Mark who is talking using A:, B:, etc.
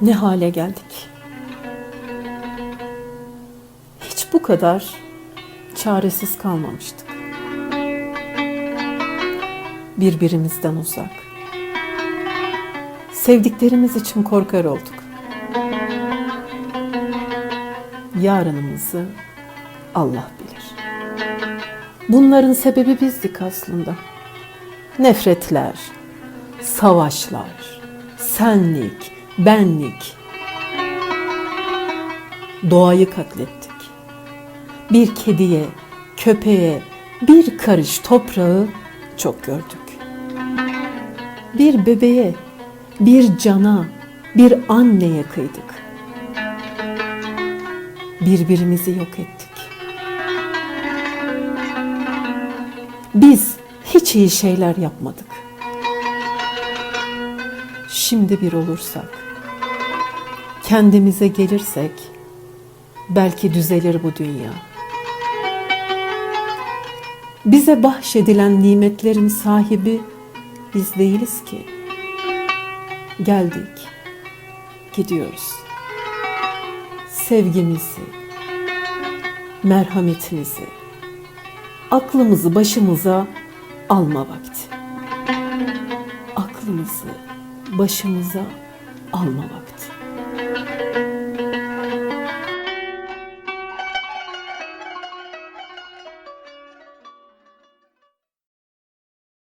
A: Ne hale geldik? Hiç bu kadar çaresiz kalmamıştık. Birbirimizden uzak. Sevdiklerimiz için korkar olduk. Yarınımızı Allah bilir. Bunların sebebi bizdik aslında. Nefretler, savaşlar, senlik, benlik. Doğayı katlettik. Bir kediye, köpeğe, bir karış toprağı çok gördük. Bir bebeğe, bir cana, bir anneye kıydık. Birbirimizi yok ettik. Biz hiç iyi şeyler yapmadık. Şimdi bir olursak, kendimize gelirsek belki düzelir bu dünya. Bize bahşedilen nimetlerin sahibi biz değiliz ki. Geldik, gidiyoruz. Sevgimizi, merhametimizi, aklımızı başımıza alma vakti. Aklımızı başımıza alma vakti.